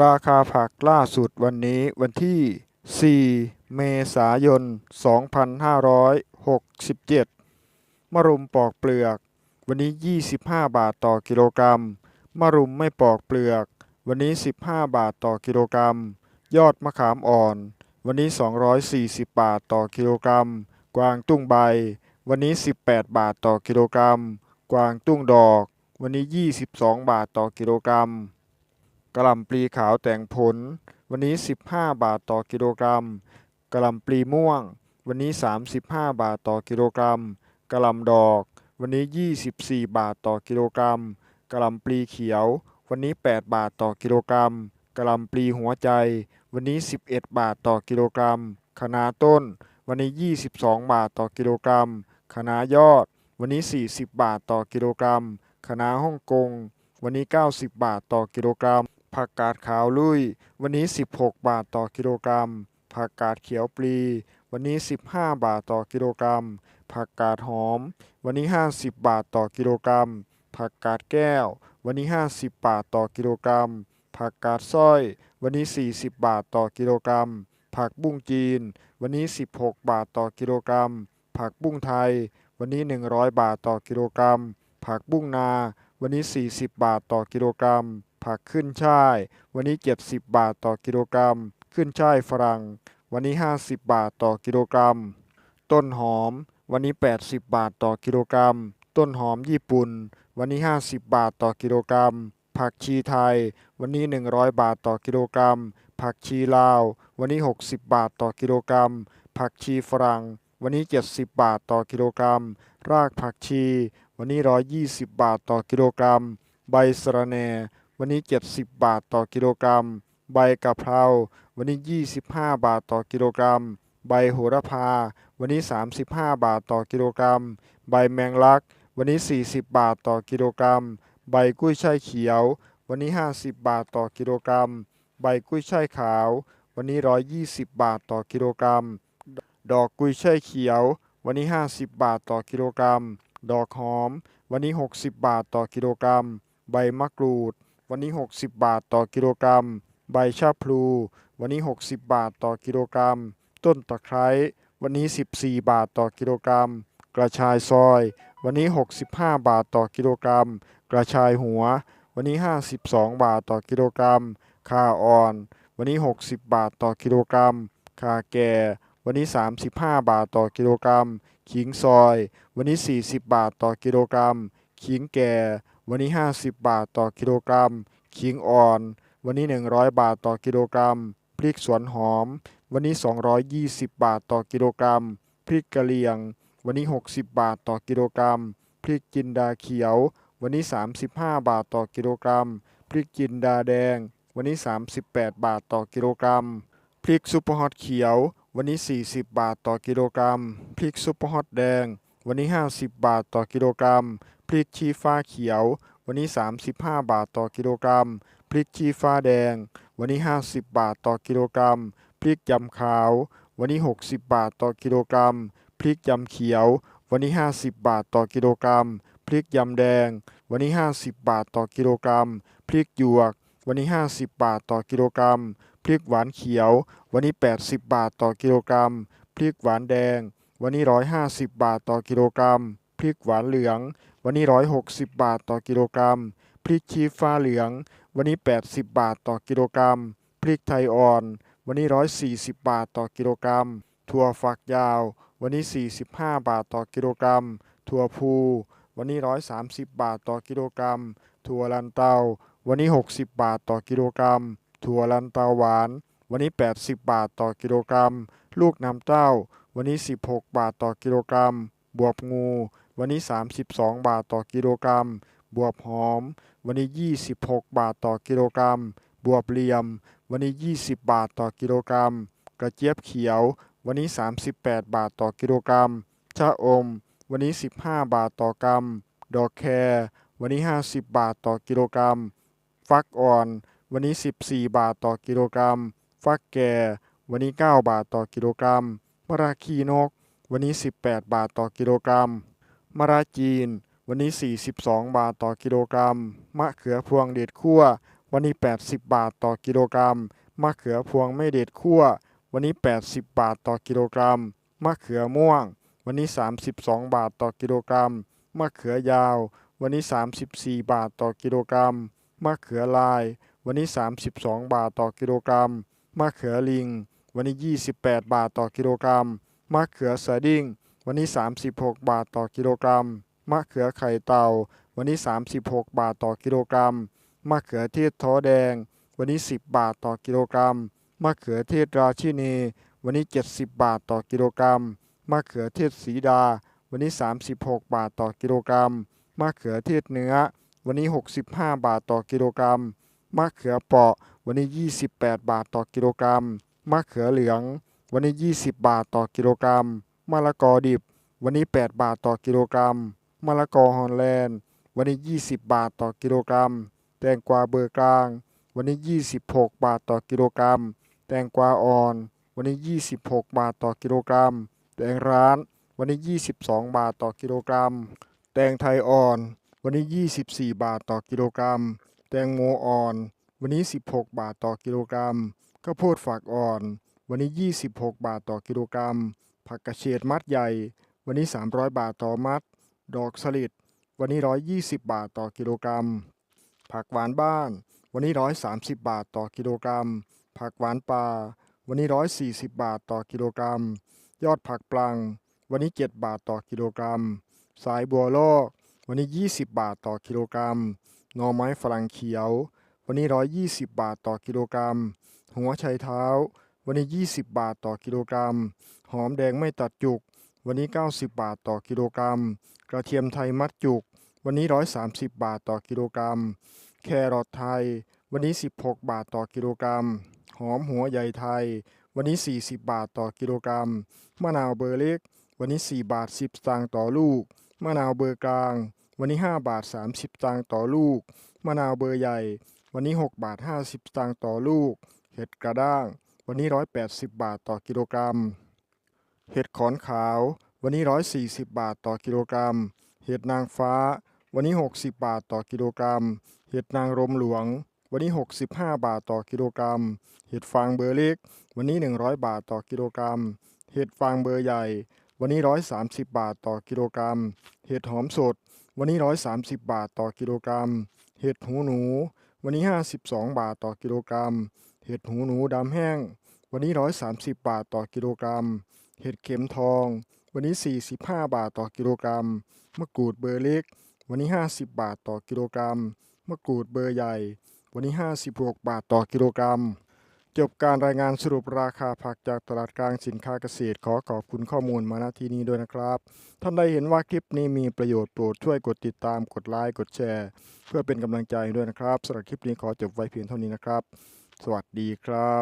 ราคาผักล่าสุดวันนี้วันที่ 4 เมษายน 2567 มะรุมปอกเปลือก วันนี้ 25 บาทต่อกิโลกรัม มะรุมไม่ปอกเปลือก วันนี้ 15 บาทต่อกิโลกรัม ยอดมะขามอ่อน วันนี้ 240 บาทต่อกิโลกรัม กวางตุ้งใบ วันนี้ 18 บาทต่อกิโลกรัม กวางตุ้งดอก วันนี้ 22 บาทต่อกิโลกรัม กะหล่ำปลีขาวแต่งผล วันนี้ 15 บาทต่อกิโลกรัมกะหล่ำปลีม่วง วันนี้ 35 บาทต่อกิโลกรัมกะหล่ำดอก วันนี้ 24 บาทต่อกิโลกรัมกะหล่ำปลีเขียว วันนี้ 8 บาทต่อกิโลกรัมกะหล่ำปลีหัวใจ วันนี้ 11 บาทต่อกิโลกรัมคะน้าต้น วันนี้ 22 บาทต่อกิโลกรัมคะน้ายอด วันนี้ 40 บาทต่อกิโลกรัมคะน้าฮ่องกง วันนี้ 90 บาทต่อกิโลกรัม ผักกาดขาวลุย วันนี้ 16 บาทต่อกิโลกรัม ผักกาดเขียวปลี วันนี้ 15 บาทต่อกิโลกรัม ผักกาดหอม วันนี้ 50 บาทต่อกิโลกรัม ผักกาดแก้ว วันนี้ 50 บาทต่อกิโลกรัม ผักกาดสร้อย วันนี้ 40 บาทต่อกิโลกรัม ผักบุ้งจีน วันนี้ 16 บาทต่อกิโลกรัม ผักบุ้งไทย วันนี้ 100 บาทต่อกิโลกรัม ผักบุ้งนา วันนี้ 40 บาทต่อกิโลกรัม ผักขึ้นช่าย วันนี้70บาทต่อกิโลกรัม ขึ้นช่ายฝรั่ง วันนี้ 50 บาทต่อกิโลกรัม ต้นหอม วันนี้ 80 บาทต่อกิโลกรัม ต้นหอมญี่ปุ่น วันนี้ 50 บาทต่อกิโลกรัม ผักชีไทย วันนี้ 100 บาทต่อกิโลกรัม ผักชีลาว วันนี้ 60 บาทต่อกิโลกรัม ผักชีฝรั่ง วันนี้ 70 บาทต่อกิโลกรัม รากผักชี วันนี้ 120 บาทต่อกิโลกรัม ใบสะระแหน่ วันนี้ 70 บาทต่อกิโลกรัม ใบกะเพรา วันนี้ 25 บาทต่อกิโลกรัม ใบโหระพา วันนี้ 35 บาทต่อกิโลกรัม ใบแมงลัก วันนี้ 40 บาทต่อกิโลกรัม ใบกุ้ยช่ายเขียว วันนี้ 50 บาทต่อกิโลกรัม ใบกุ้ยช่ายขาว วันนี้ 120 บาทต่อกิโลกรัม ดอกกุ้ยช่ายเขียว วันนี้ 50 บาทต่อกิโลกรัม ดอกหอม วันนี้ 60 บาทต่อกิโลกรัม ใบมะกรูด วันนี้ 60 บาทต่อกิโลกรัม ใบชะพลู วันนี้ 60 บาทต่อกิโลกรัม ต้นตะไคร้ วันนี้ 14 บาทต่อกิโลกรัม กระชายซอย วันนี้ 65 บาทต่อกิโลกรัม กระชายหัว วันนี้ 52 บาทต่อกิโลกรัมข่าอ่อน วันนี้ 60 บาทต่อกิโลกรัมข่าแก่ วันนี้ 35 บาทต่อกิโลกรัม ขิงซอย วันนี้ 40 บาทต่อกิโลกรัม ขิงแก่ วันนี้ 50 บาทต่อกิโลกรัม ขิงอ่อน วันนี้ 100 บาทต่อกิโลกรัม พริกสวนหอม วันนี้ 220 บาทต่อกิโลกรัม พริกกะเหรี่ยง วันนี้ 60 บาทต่อกิโลกรัม พริกจินดาเขียว วันนี้ 35 บาทต่อกิโลกรัม พริกจินดาแดง วันนี้ 38 บาทต่อกิโลกรัม พริกซุปเปอร์ฮอตเขียว วันนี้ 40 บาทต่อกิโลกรัม พริกซุปเปอร์ฮอตแดง วันนี้ 50 บาทต่อกิโลกรัม พริกชี้ฟ้าเขียว วันนี้ 35 บาทต่อกิโลกรัม พริกชี้ฟ้าแดง วันนี้ 50 บาทต่อกิโลกรัม พริกยำขาว วันนี้ 60 บาทต่อกิโลกรัม พริกยำเขียว วันนี้ 50 บาทต่อกิโลกรัม พริกยำแดง วันนี้ 50 บาทต่อกิโลกรัม พริกหยวก วันนี้ 50 บาทต่อกิโลกรัม พริกหวานเขียว วันนี้ 80 บาทต่อกิโลกรัม พริกหวานแดง วันนี้ 150 บาทต่อกิโลกรัม พริกหวานเหลือง วันนี้ 160 บาทต่อกิโลกรัม พริกชี้ฟ้าเหลือง วันนี้ 80 บาทต่อกิโลกรัม พริกไทยอ่อน วันนี้ 140 บาทต่อกิโลกรัม ถั่วฝักยาว วันนี้ 45 บาทต่อกิโลกรัม ถั่วพูวันนี้ 130 บาทต่อกิโลกรัม ถั่วลันเตา วันนี้ 60 บาทต่อกิโลกรัม ถั่วลันเตาหวาน วันนี้ 80 บาทต่อกิโลกรัม ลูกน้ำเต้า วันนี้ 16 บาทต่อกิโลกรัม บวบงู วันนี้ 32 บาทต่อกิโลกรัม บวบหอม วันนี้ 26 บาทต่อกิโลกรัม บวบเหลี่ยม วันนี้ 20 บาทต่อกิโลกรัม กระเจี๊ยบเขียว วันนี้ 38 บาทต่อกิโลกรัม ชะอม วันนี้ 15 บาทต่อกรัม ดอกแครวันนี้ 50 บาทต่อกิโลกรัม ฟักอ่อน วันนี้ 14 บาทต่อกิโลกรัม ฟักแก่ วันนี้ 9 บาทต่อกิโลกรัม มะระขีนก วันนี้ 18 บาทต่อกิโลกรัมมะระจีน วันนี้ 42 บาทต่อกิโลกรัม มะเขือพวงเด็ดคั่ววันนี้ 80 บาทต่อกิโลกรัม มะเขือพวงไม่เด็ดคั่ววันนี้ 80 บาทต่อกิโลกรัม มะเขือม่วง วันนี้ 32 บาทต่อกิโลกรัม มะเขือยาว วันนี้ 34 บาทต่อกิโลกรัม มะเขือลาย วันนี้ 32 บาทต่อกิโลกรัม มะเขือลิง วันนี้ 28 บาทต่อกิโลกรัม มะเขือสดิ้ง วันนี้ 36 บาทต่อกิโลกรัม มะเขือไข่เต่า วันนี้ 36 บาทต่อกิโลกรัม มะเขือเทศท้อแดง วันนี้ 10 บาทต่อกิโลกรัม มะเขือเทศราชินี วันนี้ 70 บาทต่อกิโลกรัม มะเขือเทศสีดา วันนี้ 36 บาทต่อกิโลกรัม มะเขือเทศเนื้อ วันนี้ 65 บาทต่อกิโลกรัม มะเขือเปราะ วันนี้ 28 บาทต่อกิโลกรัม มะเขือเหลือง วันนี้ 20 บาทต่อกิโลกรัมมะละกอดิบ วันนี้ 8 บาทต่อกิโลกรัมมะละกอฮอลแลนด์ วันนี้ 20 บาทต่อกิโลกรัม แตงกวาเบอร์กลาง วันนี้ 26 บาทต่อกิโลกรัม แตงกวาอ่อน วันนี้ 26 บาทต่อกิโลกรัม แตงร้าน วันนี้ 22 บาทต่อกิโลกรัม แตงไทยอ่อน วันนี้ 24 บาทต่อกิโลกรัม แตงโมอ่อน วันนี้ 16 บาทต่อกิโลกรัม ข้าวโพดฝักอ่อน วันนี้ 26 บาทต่อกิโลกรัม ผักกระเฉดมัดใหญ่ วันนี้ 300 บาทต่อมัด ดอกสลิด วันนี้ 120 บาทต่อกิโลกรัม ผักหวานบ้าน วันนี้ 130 บาทต่อกิโลกรัม ผักหวานป่า วันนี้ 140 บาทต่อกิโลกรัม ยอดผักปลัง วันนี้ 7 บาทต่อกิโลกรัม สายบัวโลก วันนี้ 20 บาทต่อกิโลกรัม หน่อไม้ฝรั่งเขียว วันนี้ 120 บาทต่อกิโลกรัม หัวไชเท้า วันนี้ 20 บาทต่อกิโลกรัม หอมแดงไม่ตัดจุก วันนี้ 90 บาทต่อกิโลกรัม กระเทียมไทยมัดจุก วันนี้ 130 บาทต่อกิโลกรัม แครอทไทย วันนี้ 16 บาทต่อกิโลกรัม หอมหัวใหญ่ไทย วันนี้ 40 บาทต่อกิโลกรัม มะนาวเบอร์เล็ก วันนี้ 4 บาท 10สตางค์ต่อลูก มะนาวเบอร์กลาง วันนี้ 5 บาท 30สตางค์ต่อลูก มะนาวเบอร์ใหญ่วันนี้ 6 บาท 50 สตางค์ต่อลูก เห็ดกระด้าง วันนี้ 180 บาทต่อกิโลกรัม เห็ดขอนขาว วันนี้ 140 บาทต่อกิโลกรัม เห็ดนางฟ้า วันนี้ 60 บาทต่อกิโลกรัม เห็ดนางรมหลวง วันนี้ 65 บาทต่อกิโลกรัม เห็ดฟางเบอร์เล็ก วันนี้ 100 บาทต่อกิโลกรัม เห็ดฟางเบอร์ใหญ่ วันนี้ 130 บาทต่อกิโลกรัม เห็ดหอมสด วันนี้ 130 บาทต่อกิโลกรัม เห็ดหูหนู วันนี้ 52 บาทต่อกิโลกรัม เห็ดหูหนูดำแห้ง วันนี้ 130 บาทต่อกิโลกรัม เห็ดเข็มทอง วันนี้ 45 บาทต่อกิโลกรัม มะกรูดเบอร์เล็ก วันนี้ 50 บาทต่อกิโลกรัม มะกรูดเบอร์ใหญ่ วันนี้ 56 บาทต่อกิโลกรัม จบการรายงานสรุปราคาผักจากตลาดกลางสินค้าเกษตร ขอขอบคุณข้อมูลมาณที่นี้ด้วยนะครับ ท่านใดเห็นว่าคลิปนี้มีประโยชน์โปรดช่วยกดติดตาม กดไลค์ กดแชร์ เพื่อเป็นกำลังใจด้วยนะครับสำหรับคลิปนี้ขอจบไว้เพียงเท่านี้นะครับ สวัสดีครับ